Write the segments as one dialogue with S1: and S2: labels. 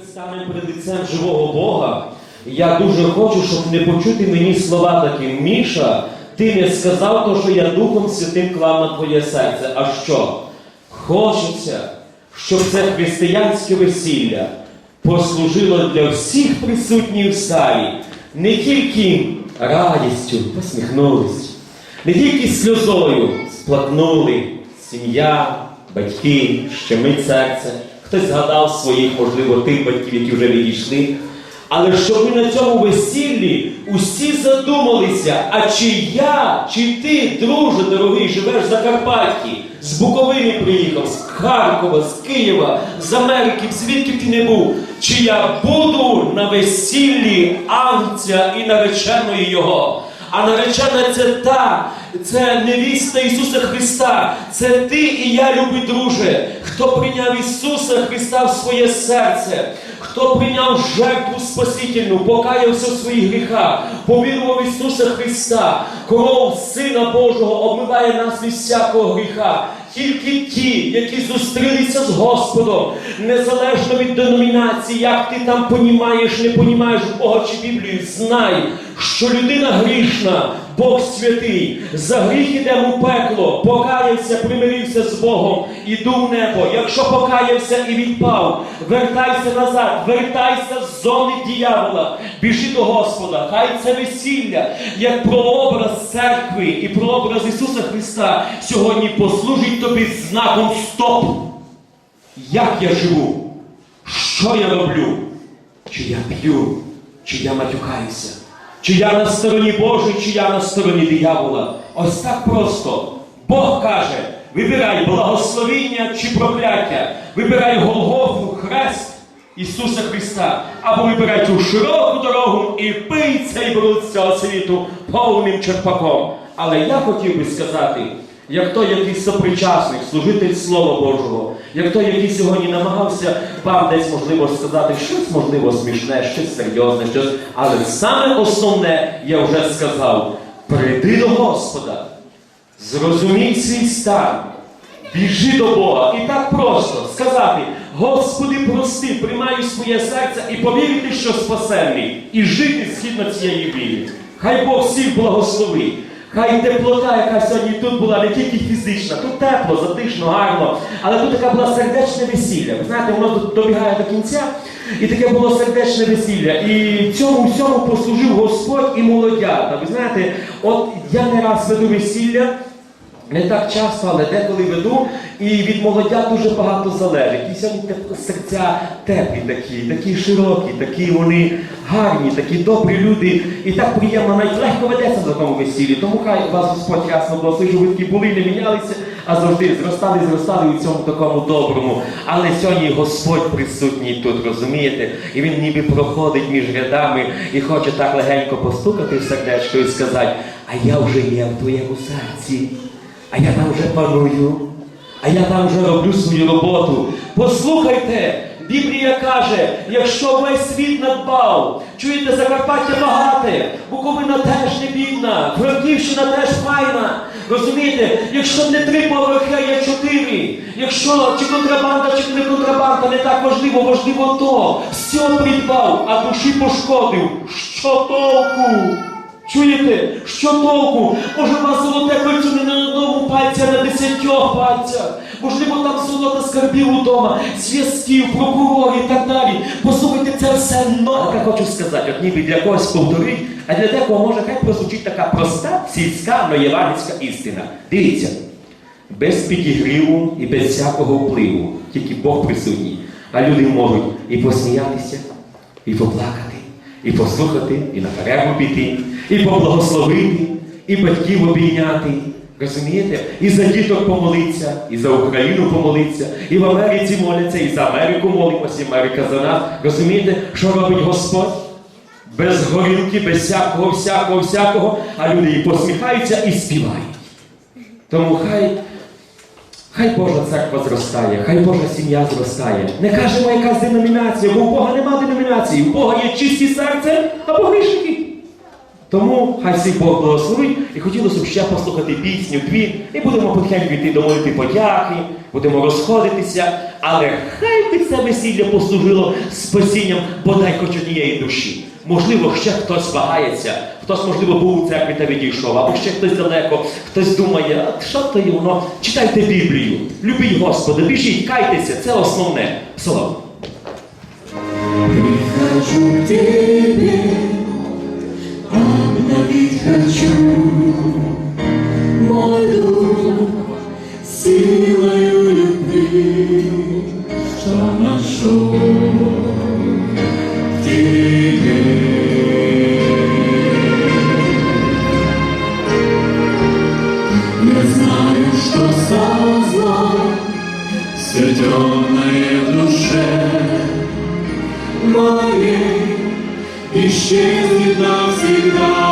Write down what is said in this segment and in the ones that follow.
S1: Станемо перед лицем живого Бога. Я дуже хочу, щоб не почути мені слова такі. Міша, ти не сказав то, що я Духом Святим клав на твоє серце. А що? Хочеться, щоб це християнське весілля послужило для всіх присутніх в залі не тільки радістю, посміхнулись, не тільки сльозою сплакнули сім'я, батьки, щемить серце. Хтось згадав своїх, можливо, тих батьків, які вже відійшли. Але щоб ми на цьому весіллі усі задумалися, а чи я, чи ти, друже дорогий, живеш в Закарпатті, з Буковини приїхав, з Харкова, з Києва, з Америки, звідки ти не був, чи я буду на весіллі Ангця і нареченої його. А наречена це та, це невіста Ісуса Христа, це ти і я, любий друже, хто прийняв Ісуса Христа в своє серце, хто прийняв жертву Спасительну, покаявся в своїх гріхах, повірував Ісуса Христа, кров Сина Божого обмиває нас від всякого гріха. Тільки ті, які зустрілися з Господом, незалежно від деномінації, як ти там понімаєш, не понімаєш Бога чи Біблію, знай, що людина грішна, Бог святий, за гріх ідемо у пекло, покаявся, примирився з Богом, іду в небо. Якщо покаявся і відпав, вертайся назад, вертайся з зони диявола, біжи до Господа, хай це весілля, як прообраз церкви і прообраз Ісуса Христа сьогодні послужить тобі знаком стоп. Як я живу? Що я роблю? Чи я п'ю, чи я матюкаюся? Чи я на стороні Божій, чи я на стороні диявола? Ось так просто. Бог каже: вибирай благословіння чи прокляття, вибирай Голгофу, хрест Ісуса Христа, або вибирай ту широку дорогу і пий цей бруд цього світу повним черпаком. Але я хотів би сказати, як той, який сопричасник, служитель Слова Божого, як той, який сьогодні намагався вам десь можливо сказати щось можливо смішне, щось серйозне, щось. Але саме основне я вже сказав: прийди до Господа, зрозумій свій стан, біжи до Бога. І так просто сказати: Господи, прости, приймаю своє серце і повірити, що спасенний, і жити згідно цієї віри. Хай Бог всіх благословить. Хай теплота, яка сьогодні тут була, не тільки фізична, тут тепло, затишно, гарно, але тут така була сердечне весілля. Ви знаєте, воно добігає до кінця, і таке було сердечне весілля. І цьому всьому послужив Господь і молодята. Ви знаєте, от я не раз веду весілля. Не так часто, але деколи веду, і від молодят дуже багато залежить. І сьогодні серця теплі такі, такі широкі, такі вони гарні, такі добрі люди. І так приємно, навіть легко ведеться на такому весіллі. Тому хай вас Господь ясно благословить, щоб ви такі були, не мінялися, а завжди зростали, зростали у цьому такому доброму. Але сьогодні Господь присутній тут, розумієте? І він ніби проходить між рядами і хоче так легенько постукати в сердечко і сказати, а я вже є в твоєму серці. А я там вже паную, а я там вже роблю свою роботу. Послухайте, Біблія каже, якщо весь світ надбав, чуєте, Закарпаття багате, Буковина теж не бідна, Франківщина теж файна. Розумієте, якщо не три поверхи, а є чотири. Якщо чи контрабанда, чи не контрабанда, не так важливо, важливо то. Все придбав, а душі пошкодив. Що толку? Чуєте, що толку? Може, у вас золоте кольцо не на одному пальці, а на десятьох пальцях. Можливо, там золото скарбів удома, зв'язків, прокурорів і так далі. Послухайте, це все. Я хочу сказати, от ніби для когось повторить, а для декого може хай прозвучить така проста, сільська, но істина. Дивіться, без підігріву і без всякого впливу, тільки Бог присутній. А люди можуть і посміятися, і поплакати, і послухати, і на перерву піти, і поблагословити, і батьків обійняти. Розумієте? І за діток помолиться, і за Україну помолиться, і в Америці моляться, і за Америку молимося, і Америка за нас. Розумієте, що робить Господь? Без горілки, без всякого, всякого, всякого, а люди і посміхаються і співають. Тому хай, хай Божа церква зростає, хай Божа сім'я зростає. Не кажемо якась деномінація, бо у Бога нема деномінації. У Бога є чисті серце або грішники. Тому хай всіх Бог благословить і хотілося б ще послухати пісню, дві, і будемо потихеньку йти до молитви подяки, будемо розходитися. але хай би це весілля послужило спасінням бодай хоч однієї душі. Можливо, ще хтось вагається, хтось, можливо, був у церкві та відійшов, або ще хтось далеко, хтось думає, а що то є воно? Читайте Біблію, любіть Господа, біжіть, кайтеся, це основне. Слово.
S2: Прихожу к тебе, обновить хочу мой силою любви, что нашел все темное в душе моей исчезнет навсегда.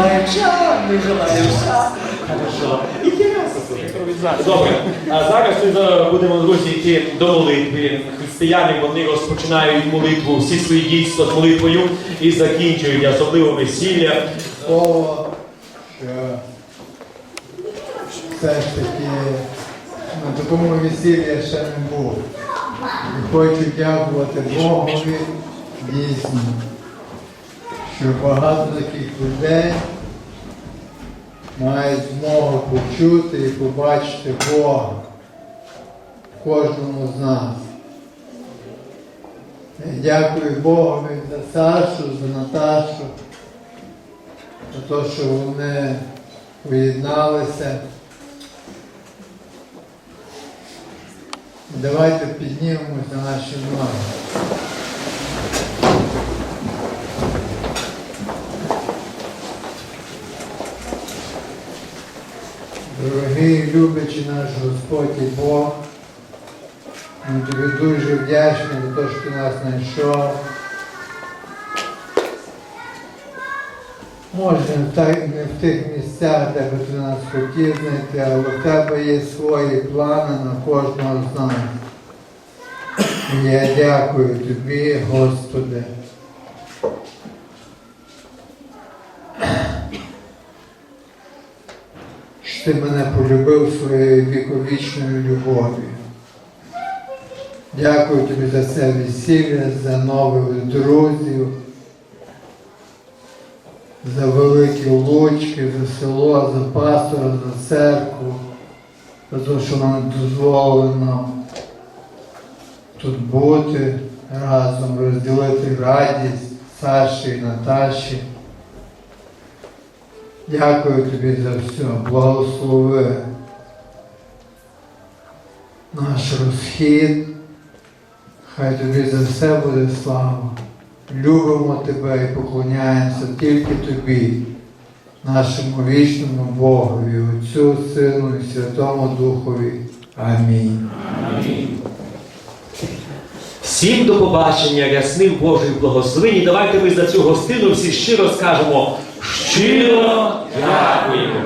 S2: желаем
S3: ча, мы желаем ша. Хорошо. Інтересно, слухай, імпровізація.
S1: Добре, а зараз ми будемо друзі йти до молитви. Християни вони розпочинають молитву, всі свої дійства з молитвою і закінчують, особливо весілля.
S4: слово, що все ж таки на такому весіллі ще не був. І хочу дякувати Богові дійсно, що багато таких людей мають змогу почути і побачити Бога в кожному з нас. Я дякую Богові за Сашу, за Наташу за те, що вони поєдналися. Давайте піднімемось на наші ноги. Дорогий, любячий наш Господь і Бог, ми тобі дуже вдячні за те, що ти нас знайшов. Може, не в тих місцях, де би ти нас хотів знайти, але в тебе є свої плани на кожного з нас. І я дякую тобі, Господи. що ти мене полюбив своєю віковічною любов'ю. Дякую тобі за це весілля, за нових друзів, за великі лучки, за село, за пастора, за церкву, за те, що нам дозволено тут бути разом, розділити радість Саші і Наташі. Дякую тобі за все. Благослови наш розхід. Хай тобі за все буде слава. Любимо тебе і поклоняємося тільки тобі, нашому вічному Богові, Отцю, Сину і Святому Духові. Амінь.
S1: Всім до побачення, рясних Божих благословень. І Давайте ми за цю гостину всі щиро скажемо щиро дякуємо.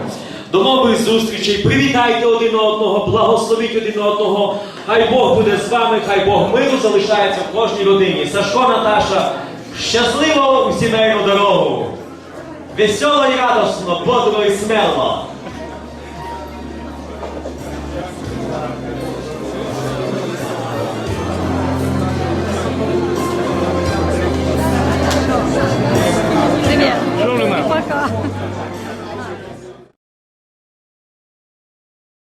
S1: До нових зустрічей. Привітайте один одного, благословіть один одного. Хай Бог буде з вами, хай Бог миру залишається в кожній родині. Сашко, Наташа, щасливо у сімейну дорогу. Весело і радосно, бодро і смело.
S5: 是